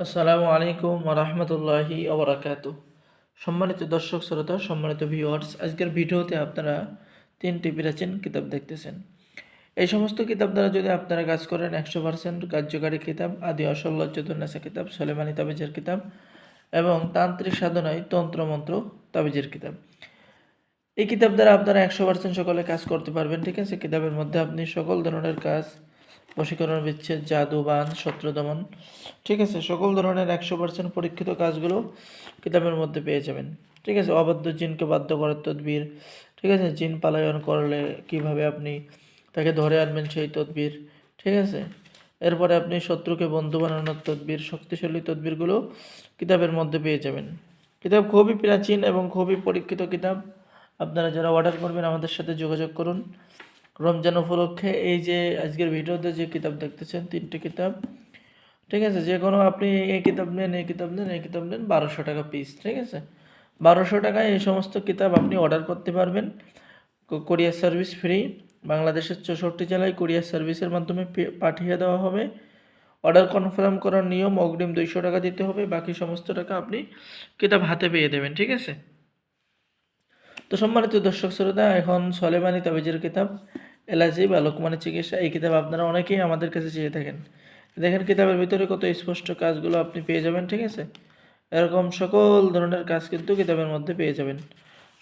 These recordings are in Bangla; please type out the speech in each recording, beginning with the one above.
আসসালামু আলাইকুম রহমতুল্লাহি ওবরাকাত সম্মানিত দর্শক, শ্রোতা, সম্মানিত ভিউয়ার্স আজকের ভিডিওতে আপনারা তিনটি প্রাচীন কিতাব দেখতেছেন। এই সমস্ত কিতাব দ্বারা যদি আপনারা কাজ করেন, একশো পার্সেন্ট কার্যকারী কিতাব, আদি অসল্লজ্জতুন্নাসা কিতাব, সলেমানি তাবিজের কিতাব এবং তান্ত্রিক সাধনায় তন্ত্রমন্ত্র তাবিজের কিতাব। এই কিতাব দ্বারা আপনারা একশো পার্সেন্ট সকলে কাজ করতে পারবেন, ঠিক আছে? কিতাবের মধ্যে আপনি সকল ধরনের কাজ বশীকরণ বিচ্ছেদ, জাদু, বান, শত্রু দমন। ঠিক আছে, সকল ধরনের একশো পার্সেন্ট পরীক্ষিত কাজগুলো কিতাবের মধ্যে পেয়ে যাবেন। ঠিক আছে, অবাধ্য জিনকে বাধ্য করার তদবির। ঠিক আছে, জিন পালায়ন করলে কীভাবে আপনি তাকে ধরে আনবেন সেই তদবির। ঠিক আছে, এরপরে আপনি শত্রুকে বন্ধু বানানোর তদবির, শক্তিশালী তদবিরগুলো কিতাবের মধ্যে পেয়ে যাবেন। কিতাব খুবই প্রাচীন এবং খুবই পরীক্ষিত কিতাব। আপনারা যারা অর্ডার করবেন, আমাদের সাথে যোগাযোগ করুন। রমজান উপলক্ষে এই যে আজকের ভিডিওতে যে কিতাব দেখতেছেন, তিনটে কিতাব, ঠিক আছে? যে কোনো আপনি এই কিতাব নেন, এই কিতাব নেন, এই কিতাব নেন, বারোশো টাকা পিস ঠিক আছে? বারোশো টাকায় এই সমস্ত কিতাব আপনি অর্ডার করতে পারবেন। কোরিয়ার সার্ভিস ফ্রি বাংলাদেশের চৌষট্টি জেলায় কোরিয়ার সার্ভিসের মাধ্যমে পাঠিয়ে দেওয়া হবে। অর্ডার কনফার্ম করার নিয়ম, অগ্রিম দুইশো টাকা দিতে হবে, বাকি সমস্ত টাকা আপনি কিতাব হাতে পেয়ে দেবেন, ঠিক আছে? তো সম্মানিত দর্শক শ্রোতা এখন সলেমানি তাবিজের কিতাব। এলাজি বা লোকমানের চিকিৎসা, এই কিতাব আপনারা অনেকেই আমাদের কাছে চেয়ে থাকেন। দেখেন কিতাবের ভিতরে কত স্পষ্ট কাজগুলো আপনি পেয়ে যাবেন, ঠিক আছে? এরকম সকল ধরনের কাজ কিন্তু কিতাবের মধ্যে পেয়ে যাবেন।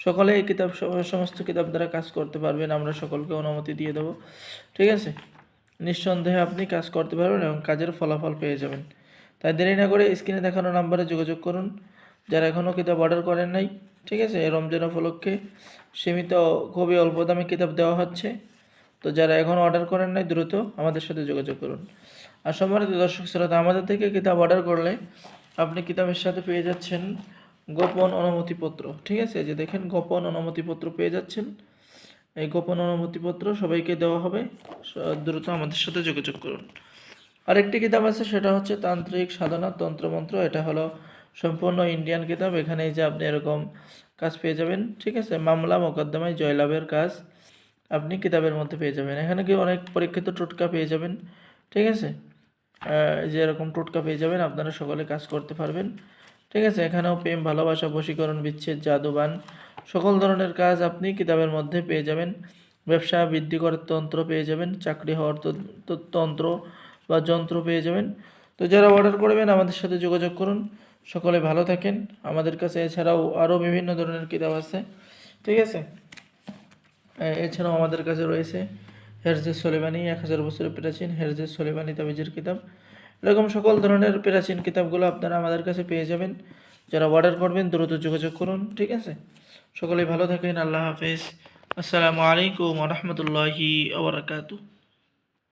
সকলে এই কিতাব সমস্ত কিতাব দ্বারা কাজ করতে পারবেন, আমরা সকলকে অনুমতি দিয়ে দেবো, ঠিক আছে? নিঃসন্দেহে আপনি কাজ করতে পারবেন এবং কাজের ফলাফল পেয়ে যাবেন। তাই দেরি না করে স্ক্রিনে দেখানো নাম্বারে যোগাযোগ করুন, যারা এখনও কিতাব অর্ডার করেন নাই, ঠিক আছে? রমজান উপলক্ষে সীমিত, খুবই অল্প দামে কিতাব দেওয়া হচ্ছে। তো যারা এখন অর্ডার করেন নাই, দ্রুত আমাদের সাথে যোগাযোগ করুন। আর সম্মানিত দর্শক শ্রোতা, আমাদের থেকে কিতাব অর্ডার করলে আপনি কিতাবের সাথে পেয়ে যাচ্ছেন গোপন অনুমতিপত্র। ঠিক আছে? যে দেখেন, গোপন অনুমতিপত্র পেয়ে যাচ্ছেন। এই গোপন অনুমতিপত্র সবাইকে দেওয়া হবে। দ্রুত আমাদের সাথে যোগাযোগ করুন। আরেকটি কিতাব আছে, সেটা হচ্ছে তান্ত্রিক সাধনা তন্ত্রমন্ত্র। এটা হলো সম্পূর্ণ ইন্ডিয়ান কিতাব। এখানে যে আপনি এরকম কাজ পেয়ে যাবেন। ঠিক আছে? মামলা মোকদ্দমায় জয়লাভের কাজ আপনি কিতাবের মধ্যে পেয়ে যাবেন। এখানে কি অনেক পরীক্ষিত টোটকা পেয়ে যাবেন, ঠিক আছে? যে এরকম টোটকা পেয়ে যাবেন, আপনারা সকলে কাজ করতে পারবেন, ঠিক আছে? এখানেও প্রেম, ভালোবাসা, বশীকরণ, বিচ্ছেদ, জাদুবান, সকল ধরনের কাজ আপনি কিতাবের মধ্যে পেয়ে যাবেন। ব্যবসা, বৃদ্ধি করার তন্ত্র পেয়ে যাবেন, চাকরি হওয়ার তন্ত্র বা যন্ত্র পেয়ে যাবেন। তো যারা অর্ডার করবেন, আমাদের সাথে যোগাযোগ করুন। সকলে ভালো থাকেন। আমাদের কাছে এছাড়াও আরও বিভিন্ন ধরনের কিতাব আছে, ঠিক আছে? এছাড়াও আমাদের কাছে রয়েছে হেরজে সোলেমানি, এক হাজার বছরের প্রাচীন হেরজে সোলেমানি তাবিজের কিতাব। এরকম সকল ধরনের প্রাচীন কিতাবগুলো আপনারা আমাদের কাছে পেয়ে যাবেন। যারা অর্ডার করবেন, দ্রুত যোগাযোগ করুন, ঠিক আছে? সকলেই ভালো থাকেন, আল্লাহ হাফেজ। আসসালামু আলাইকুম রহমতুল্লাহি আবরাকাতু